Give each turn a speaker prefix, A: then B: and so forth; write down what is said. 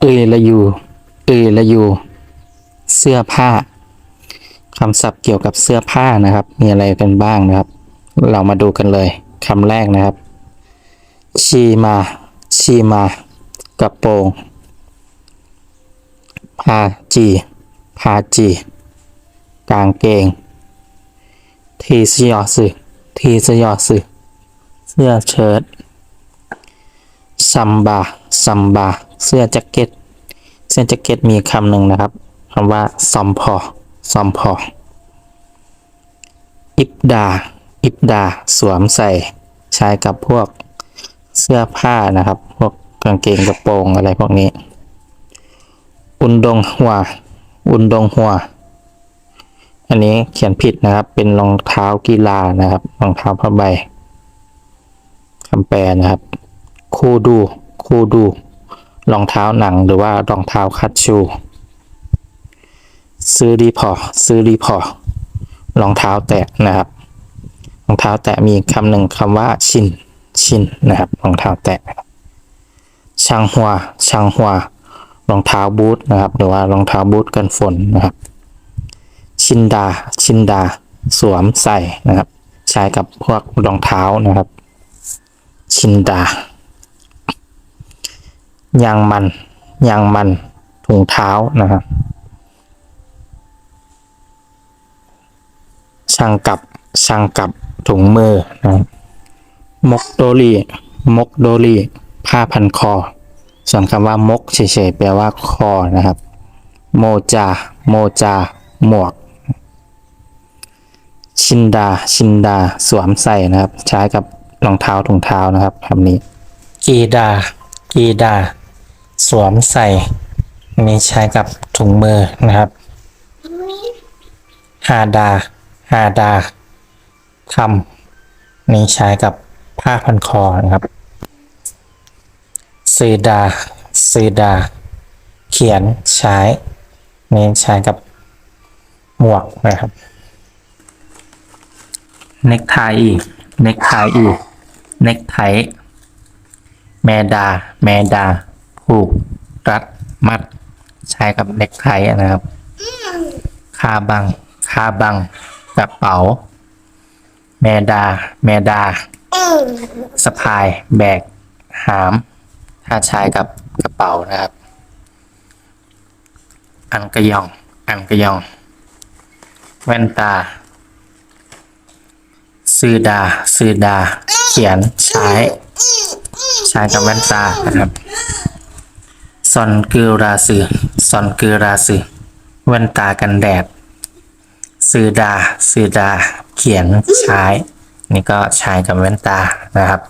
A: เอยละยูเอยละยูเสื้อผ้าคำศัพท์เกี่ยวกับเสื้อผ้านะครับ มีอะไรกันบ้างนะครับ เรามาดูกันเลยคำแรกนะครับ ชีมา ชีมา กระโปรงพาจีพาจี กางเกง ทีสยอสึทีสยอสึเสื้อเชิ้ตซัมบาซัมบา เสื้อแจ็คเก็ต เสื้อแจ็คเก็ตมีคำหนึ่งนะครับคำว่าซอมพอซอมพออิบดา อิบดา สวมใส่ใช้กับพวกเสื้อผ้านะครับ พวกกางเกงกระโปรงอะไรพวกนี้ อุนดงหัว อุนดงหัว อันนี้เขียนผิดนะครับ เป็นรองเท้ากีฬานะครับ รองเท้าผ้าใบคำแปลนะครับ คูดู คูดู รองเท้าหนังหรือว่ารองเท้าคัดชูซื้อดีพอซื้อดีพอรองเท้าแตะนะครับรองเท้าแตะมีคำหนึ่งคำว่าชินชินนะครับรองเท้าแตะช่างหัวช่างหัวรองเท้าบูทนะครับ หรือว่ารองเท้าบูทกันฝนนะครับ ชินดา ชินดา สวมใส่นะครับ ใช้กับพวกรองเท้านะครับ ชินดา ยางมันยางมันถุงเท้านะครับช่างกับช่างกับถุงมือนะครับมกโดรีมกโดรีผ้าพันคอ ส่วนคำว่ามกเฉยๆแปลว่าคอนะครับ โมจา โมจา หมวก ชินดา ชินดา สวมใส่นะครับ ใช้กับรองเท้าถุงเท้านะครับคำนี้ กีดา กีดา สวมใส่ มีใช้กับถุงมือนะครับฮาดาฮาดาทำนี่ใช้กับผ้าพันคอนะครับซีดาซีดา เขียนใช้นี่ใช้กับหมวกนะครับ เน็กไทเน็กไทเน็กไทแมดา แมดา ผูกรัดมัด ใช้กับเน็กไทนะครับ คาบัง คาบัง กระเป๋า แมดา แมดา สะพาย แบก หาม ถ้าใช้กับกระเป๋านะครับ อันกระยอง อันกระยอง แว่นตาซื้อดาซื้อดา เขียนใช้ ใช้กับแว่นตานะครับ ซอนกือราซือซอนกือราซือแว่นตากันแดดซือดาซือดา เขียนใช้ นี่ก็ใช้กับแว่นตานะครับ